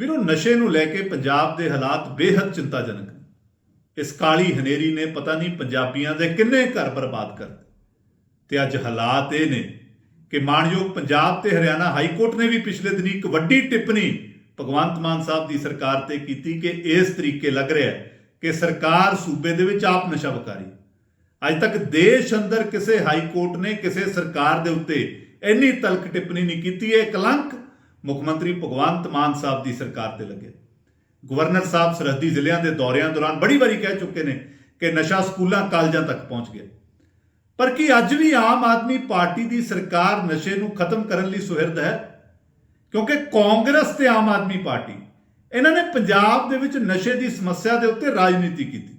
ਵੀਰੋ, ਨਸ਼ੇ ਨੂੰ ਲੈ ਕੇ ਪੰਜਾਬ ਦੇ ਹਾਲਾਤ ਬੇहद ਚਿੰਤਾਜਨਕ ਇਸ ਕਾਲੀ ਹਨੇਰੀ ਨੇ ਪਤਾ ਨਹੀਂ ਪੰਜਾਬੀਆਂ ਦੇ ਕਿੰਨੇ ਘਰ ਬਰਬਾਦ ਕਰ ਦਿੱਤੇ। ਤੇ ਅੱਜ ਹਾਲਾਤ ਇਹ ਨੇ ਕਿ ਮਾਣਯੋਗ ਪੰਜਾਬ ਤੇ ਹਰਿਆਣਾ ਹਾਈ ਕੋਰਟ ਨੇ ਵੀ ਪਿਛਲੇ ਦਿਨੀ ਇੱਕ ਵੱਡੀ ਟਿੱਪਣੀ ਭਗਵੰਤ ਮਾਨ ਸਾਹਿਬ ਦੀ ਸਰਕਾਰ ਤੇ ਕੀਤੀ ਕਿ ਇਸ ਤਰੀਕੇ ਲੱਗ ਰਿਹਾ ਕਿ ਸਰਕਾਰ ਸੂਬੇ ਦੇ ਵਿੱਚ ਆਪ ਨਸ਼ਾ ਵਿਕਾਰੀ ਅੱਜ ਤੱਕ ਦੇਸ਼ ਅੰਦਰ ਕਿਸੇ ਹਾਈ ਕੋਰਟ ਨੇ ਕਿਸੇ ਸਰਕਾਰ ਦੇ ਉੱਤੇ ਇੰਨੀ ਤਲਕ ਟਿੱਪਣੀ ਨਹੀਂ ਕੀਤੀ। ਇਹ ਕਲੰਕ ਮੁੱਖ ਮੰਤਰੀ ਭਗਵੰਤ ਮਾਨ ਸਾਹਿਬ ਦੀ ਸਰਕਾਰ ਤੇ ਲੱਗੇ। ਗਵਰਨਰ ਸਾਹਿਬ ਸਰਹੱਦੀ ਜ਼ਿਲ੍ਹਿਆਂ ਦੇ ਦੌਰਿਆਂ ਦੌਰਾਨ ਬੜੀ ਵਾਰੀ ਕਹਿ ਚੁੱਕੇ ਨੇ ਕਿ ਨਸ਼ਾ ਸਕੂਲਾਂ, ਕਾਲਜਾਂ ਤੱਕ ਪਹੁੰਚ ਗਿਆ। ਪਰ ਕੀ ਅੱਜ ਵੀ ਆਮ ਆਦਮੀ ਪਾਰਟੀ ਦੀ ਸਰਕਾਰ ਨਸ਼ੇ ਨੂੰ ਖਤਮ ਕਰਨ ਲਈ ਸੁਹਿਰਦ ਹੈ? ਕਿਉਂਕਿ ਕਾਂਗਰਸ ਤੇ ਆਮ ਆਦਮੀ ਪਾਰਟੀ, ਇਹਨਾਂ ਨੇ ਪੰਜਾਬ ਦੇ ਵਿੱਚ ਨਸ਼ੇ ਦੀ ਸਮੱਸਿਆ ਦੇ ਉੱਤੇ ਰਾਜਨੀਤੀ ਕੀਤੀ।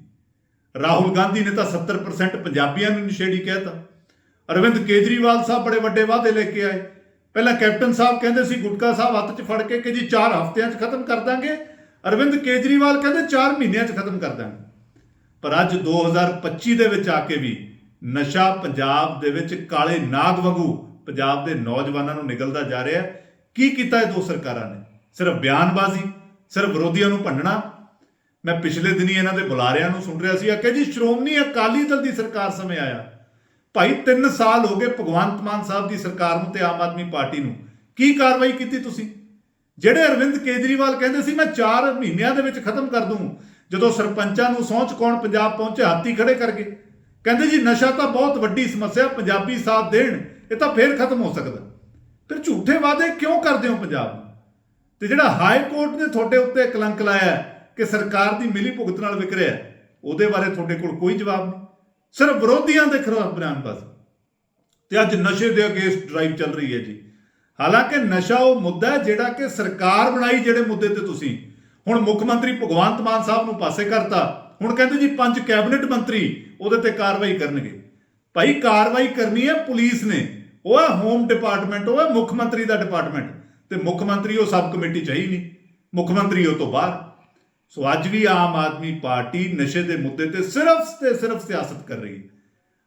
ਰਾਹੁਲ ਗਾਂਧੀ ਨੇ ਤਾਂ 70% ਪੰਜਾਬੀਆਂ ਨੂੰ ਨਸ਼ੇੜੀ ਕਹਿਤਾ। ਅਰਵਿੰਦ ਕੇਜਰੀਵਾਲ ਸਾਹਿਬ ਬੜੇ ਵੱਡੇ ਵਾਅਦੇ ਲੈ ਕੇ ਆਏ। ਪਹਿਲਾਂ ਕੈਪਟਨ ਸਾਹਿਬ ਕਹਿੰਦੇ ਸੀ, ਗੁਟਕਾ ਸਾਹਿਬ ਹੱਥ 'ਚ ਫੜ ਕੇ ਕਿ ਜੀ 4 ਹਫ਼ਤਿਆਂ 'ਚ ਖਤਮ ਕਰ ਦਾਂਗੇ, ਅਰਵਿੰਦ ਕੇਜਰੀਵਾਲ ਕਹਿੰਦੇ 4 ਮਹੀਨਿਆਂ 'ਚ ਖਤਮ ਕਰ ਦਾਂਗੇ। ਪਰ ਅੱਜ 2025 ਦੇ ਵਿੱਚ ਆ ਕੇ ਵੀ ਨਸ਼ਾ ਪੰਜਾਬ ਦੇ ਵਿੱਚ ਕਾਲੇ ਨਾਗ ਵਾਂਗੂ ਪੰਜਾਬ ਦੇ ਨੌਜਵਾਨਾਂ ਨੂੰ ਨਿਗਲਦਾ ਜਾ ਰਿਹਾ ਹੈ। ਕੀ ਕੀਤਾ ਇਹ ਦੋ ਸਰਕਾਰਾਂ ਨੇ? ਸਿਰਫ ਬਿਆਨਬਾਜ਼ੀ, ਸਿਰਫ ਵਿਰੋਧੀਆਂ ਨੂੰ ਭੰਡਣਾ? ਮੈਂ ਪਿਛਲੇ ਦਿਨੀ ਇਹਨਾਂ ਦੇ ਬੁਲਾਰਿਆਂ ਨੂੰ ਸੁਣ ਰਿਹਾ ਸੀ ਕਿ ਜੀ ਸ਼੍ਰੋਮਣੀ ਅਕਾਲੀ ਦਲ ਦੀ ਸਰਕਾਰ ਸਮੇਂ ਆਇਆ। ਭਾਈ 3 ਸਾਲ ਹੋ ਗਏ ਭਗਵੰਤ ਮਾਨ ਸਾਹਿਬ ਦੀ ਸਰਕਾਰ ਨੂੰ ਤੇ ਆਮ ਆਦਮੀ ਪਾਰਟੀ ਨੂੰ। ਕੀ ਕਾਰਵਾਈ ਕੀਤੀ ਤੁਸੀਂ? ਜਿਹੜੇ ਅਰਵਿੰਦ ਕੇਜਰੀਵਾਲ ਕਹਿੰਦੇ ਸੀ, ਮੈਂ 4 ਮਹੀਨਿਆਂ ਦੇ ਵਿੱਚ ਖਤਮ ਕਰ ਦੂੰ, ਜਦੋਂ ਸਰਪੰਚਾਂ ਨੂੰ ਸਹੁੰ ਕੌਣ ਪੰਜਾਬ ਪਹੁੰਚੇ, ਹਾਥੀ ਖੜੇ ਕਰਕੇ ਕਹਿੰਦੇ ਜੀ, ਨਸ਼ਾ ਤਾਂ ਬਹੁਤ ਵੱਡੀ ਸਮੱਸਿਆ, ਪੰਜਾਬੀ ਸਾਥ ਦੇਣ, ਇਹ ਤਾਂ ਫੇਰ ਖਤਮ ਹੋ ਸਕਦਾ। ਫਿਰ ਝੂਠੇ ਵਾਅਦੇ ਕਿਉਂ ਕਰਦੇ ਹੋ ਪੰਜਾਬ? ਨੂੰ ਤੇ ਜਿਹੜਾ ਹਾਈ ਕੋਰਟ ਨੇ ਤੁਹਾਡੇ ਉੱਤੇ ਕਲੰਕ ਲਾਇਆ ਕਿ ਸਰਕਾਰ ਦੀ ਮਿਲੀ ਭੁਗਤ ਨਾਲ ਵਿਕ ਰਿਹਾ ਉਹਦੇ ਬਾਰੇ ਤੁਹਾਡੇ ਕੋਲ ਕੋਈ ਜਵਾਬ ਨਹੀਂ। ਸਿਰਫ ਵਿਰੋਧੀਆਂ ਦੇ ਖਿਲਾਫ ਬਿਆਨਬਾਜ਼ੀ। ਤੇ ਅੱਜ ਨਸ਼ੇ ਦੇ ਅਗੇਂਸਟ ਡਰਾਈਵ ਚੱਲ ਰਹੀ ਹੈ ਜੀ। ਹਾਲਾਂਕਿ ਨਸ਼ਾ ਉਹ ਮੁੱਦਾ ਜਿਹੜਾ ਕਿ ਸਰਕਾਰ ਬਣਾਈ ਜਿਹੜੇ ਮੁੱਦੇ ਤੇ ਤੁਸੀਂ। ਹੁਣ ਮੁੱਖ ਮੰਤਰੀ ਭਗਵੰਤ ਮਾਨ ਸਾਹਿਬ ਨੂੰ ਪਾਸੇ ਕਰਤਾ। ਹੁਣ ਕਹਿੰਦੇ ਜੀ ਪੰਜ ਕੈਬਨਿਟ ਮੰਤਰੀ ਉਹਦੇ ਤੇ ਕਾਰਵਾਈ ਕਰਨਗੇ। ਭਾਈ ਕਾਰਵਾਈ ਕਰਨੀ ਹੈ ਪੁਲਿਸ ਨੇ। ਉਹ ਹੈ ਹੋਮ ਡਿਪਾਰਟਮੈਂਟ, ਉਹ ਹੈ ਮੁੱਖ ਮੰਤਰੀ ਦਾ ਡਿਪਾਰਟਮੈਂਟ। ਤੇ ਮੁੱਖ ਮੰਤਰੀ ਉਹ ਸਬ ਕਮੇਟੀ ਚ ਹੀ ਨਹੀਂ। ਮੁੱਖ ਮੰਤਰੀ ਉਹ ਤੋਂ ਬਾਹਰ। ਸੋ ਅੱਜ ਵੀ ਆਮ ਆਦਮੀ ਪਾਰਟੀ ਨਸ਼ੇ ਦੇ ਮੁੱਦੇ ਤੇ ਸਿਰਫ ਤੇ ਸਿਰਫ ਸਿਆਸਤ ਕਰ ਰਹੀ ਹੈ।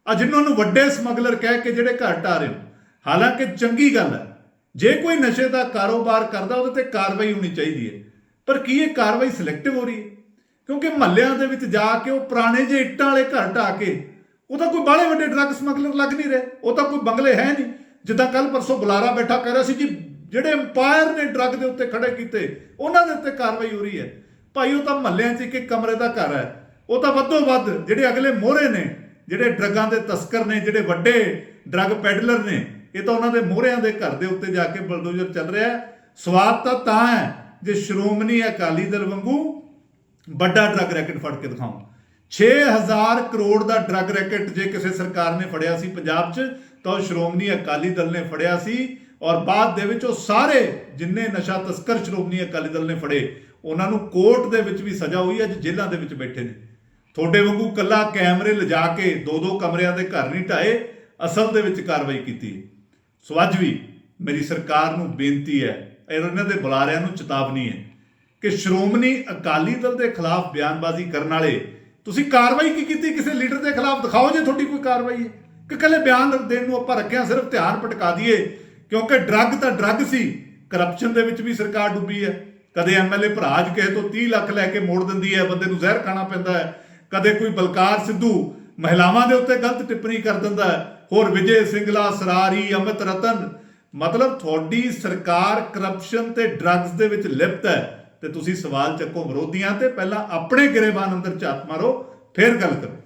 ਆ ਜਿਨ੍ਹਾਂ ਨੂੰ ਵੱਡੇ ਸਮਗਲਰ ਕਹਿ ਕੇ ਜਿਹੜੇ ਘਰ ਢਾ ਰਹੇ ਹੋ, ਹਾਲਾਂਕਿ ਚੰਗੀ ਗੱਲ ਹੈ, ਜੇ ਕੋਈ ਨਸ਼ੇ ਦਾ ਕਾਰੋਬਾਰ ਕਰਦਾ, ਉਹਦੇ ਤੇ ਕਾਰਵਾਈ ਹੋਣੀ ਚਾਹੀਦੀ ਹੈ। ਪਰ ਕੀ ਇਹ ਕਾਰਵਾਈ ਸਿਲੈਕਟਿਵ ਹੋ ਰਹੀ ਹੈ? ਕਿਉਂਕਿ ਮਹੱਲਿਆਂ ਦੇ ਵਿੱਚ ਜਾ ਕੇ ਉਹ ਪੁਰਾਣੇ ਜਿਹੇ ਇੱਟਾਂ ਵਾਲੇ ਘਰ ਢਾ ਕੇ, ਉਹ ਤਾਂ ਕੋਈ ਬਾਹਲੇ ਵੱਡੇ ਡਰੱਗ ਸਮਗਲਰ ਲੱਗ ਨਹੀਂ ਰਹੇ, ਉਹ ਤਾਂ ਕੋਈ ਬੰਗਲੇ ਹੈ ਨਹੀਂ। ਜਿੱਦਾਂ ਕੱਲ ਪਰਸੋਂ ਬੁਲਾਰਾ ਬੈਠਾ ਕਹਿ ਰਿਹਾ ਸੀ ਕਿ ਜਿਹੜੇ ਅੰਪਾਇਰ ਨੇ ਡਰੱਗ ਦੇ ਉੱਤੇ ਖੜੇ ਕੀਤੇ, ਉਹਨਾਂ ਦੇ ਉੱਤੇ ਕਾਰਵਾਈ ਹੋ ਰਹੀ ਹੈ। ਭਾਈ, ਉਹ ਤਾਂ ਮਹੱਲਿਆਂ 'ਚ ਇੱਕ ਇੱਕ ਕਮਰੇ ਦਾ ਘਰ ਹੈ। ਉਹ ਤਾਂ ਵੱਧੋ ਵੱਧ ਜਿਹੜੇ ਅਗਲੇ ਮੋਹਰੇ ਨੇ, ਜਿਹੜੇ ਡਰੱਗਾਂ ਦੇ ਤਸਕਰ ਨੇ, ਜਿਹੜੇ ਵੱਡੇ ਡਰੱਗ ਪੈਡਲਰ ਨੇ, ਇਹ ਤਾਂ ਉਹਨਾਂ ਦੇ ਮੋਹਰਿਆਂ ਦੇ ਘਰ ਦੇ ਉੱਤੇ ਜਾ ਕੇ ਬਲਡੋਜ਼ਰ ਚੱਲ ਰਿਹਾ ਸਵਾਦ ਤਾਂ ਤਾਂ ਹੈ, ਜੇ ਸ਼੍ਰੋਮਣੀ ਅਕਾਲੀ ਦਲ ਵਾਂਗੂ ਵੱਡਾ ਡਰੱਗ ਰੈਕਟ ਫੜ ਕੇ ਦਿਖਾਉਂ 6000 ਕਰੋੜ ਦਾ ਡਰੱਗ ਰੈਕਟ ਜੇ ਕਿਸੇ ਸਰਕਾਰ ਨੇ ਫੜਿਆ ਸੀ ਪੰਜਾਬ 'ਚ, ਤਾਂ ਉਹ ਸ਼੍ਰੋਮਣੀ ਅਕਾਲੀ ਦਲ ਨੇ ਫੜਿਆ ਸੀ। ਔਰ ਬਾਅਦ ਦੇ ਵਿੱਚ ਉਹ ਸਾਰੇ ਜਿੰਨੇ ਨਸ਼ਾ ਤਸਕਰ ਸ਼੍ਰੋਮਣੀ ਅਕਾਲੀ ਦਲ ਨੇ ਫੜੇ ਉਹਨਾਂ ਨੂੰ ਕੋਰਟ ਦੇ ਵਿੱਚ ਵੀ ਸਜ਼ਾ ਹੋਈ ਅੱਜ ਜੇਲ੍ਹਾਂ ਦੇ ਵਿੱਚ ਬੈਠੇ ਨੇ। ਤੁਹਾਡੇ ਵਾਂਗੂ ਕੱਲਾ ਕੈਮਰੇ ਲਿਜਾ ਕੇ ਦੋ ਦੋ ਕਮਰਿਆਂ ਦੇ ਘਰ ਨਹੀਂ ਢਾਏ ਅਸਲ ਦੇ ਵਿੱਚ ਕਾਰਵਾਈ ਕੀਤੀ ਸੋ ਅੱਜ ਵੀ ਮੇਰੀ ਸਰਕਾਰ ਨੂੰ ਬੇਨਤੀ ਹੈ, ਇਹਨਾਂ ਦੇ ਬੁਲਾਰਿਆਂ ਨੂੰ ਚੇਤਾਵਨੀ ਹੈ ਕਿ ਸ਼੍ਰੋਮਣੀ ਅਕਾਲੀ ਦਲ ਦੇ ਖਿਲਾਫ ਬਿਆਨਬਾਜ਼ੀ ਕਰਨ ਵਾਲੇ, ਤੁਸੀਂ ਕਾਰਵਾਈ ਕੀ ਕੀਤੀ? ਕਿਸੇ ਲੀਡਰ ਦੇ ਖਿਲਾਫ ਦਿਖਾਓ ਜੇ ਤੁਹਾਡੀ ਕੋਈ ਕਾਰਵਾਈ ਹੈ। ਕਿ ਕੱਲੇ ਬਿਆਨ ਦੇਣ ਨੂੰ ਆਪਾਂ ਰੱਖਿਆ, ਸਿਰਫ ਧਿਆਨ ਭਟਕਾ ਦਈਏ, ਕਿਉਂਕਿ ਡਰੱਗ ਤਾਂ ਡਰੱਗ ਸੀ, ਕਰਪਸ਼ਨ ਦੇ ਵਿੱਚ ਵੀ ਸਰਕਾਰ ਡੁੱਬੀ ਹੈ। ਕਦੇ ਐਮਐਲਏ ਭਰਾਜ ਕਿਸੇ ਤੋਂ 30 ਲੱਖ ਲੈ ਕੇ ਮੋੜ ਦਿੰਦੀ ਹੈ, ਬੰਦੇ ਨੂੰ ਜ਼ਹਿਰ ਖਾਣਾ ਪੈਂਦਾ ਹੈ। ਕਦੇ ਕੋਈ ਬਲਕਾਰ ਸਿੱਧੂ ਮਹਿਲਾਵਾਂ ਦੇ ਉੱਤੇ ਗਲਤ ਟਿੱਪਣੀ ਕਰ ਦਿੰਦਾ ਹੈ। ਹੋਰ ਵਿਜੇ ਸਿੰਗਲਾ, ਸਰਾਰੀ, ਅਮਿਤ ਰਤਨ, ਮਤਲਬ ਤੁਹਾਡੀ ਸਰਕਾਰ ਕਰਪਸ਼ਨ ਤੇ ਡਰੱਗਸ ਦੇ ਵਿੱਚ ਲਿਪਤ ਹੈ। ਤੇ ਤੁਸੀਂ ਸਵਾਲ ਚੱਕੋ ਵਿਰੋਧੀਆਂ ਤੇ, ਪਹਿਲਾਂ ਆਪਣੇ ਗਰੇਬਾਨ ਅੰਦਰ ਝਾਤ ਮਾਰੋ, ਫਿਰ ਗੱਲ ਕਰੋ।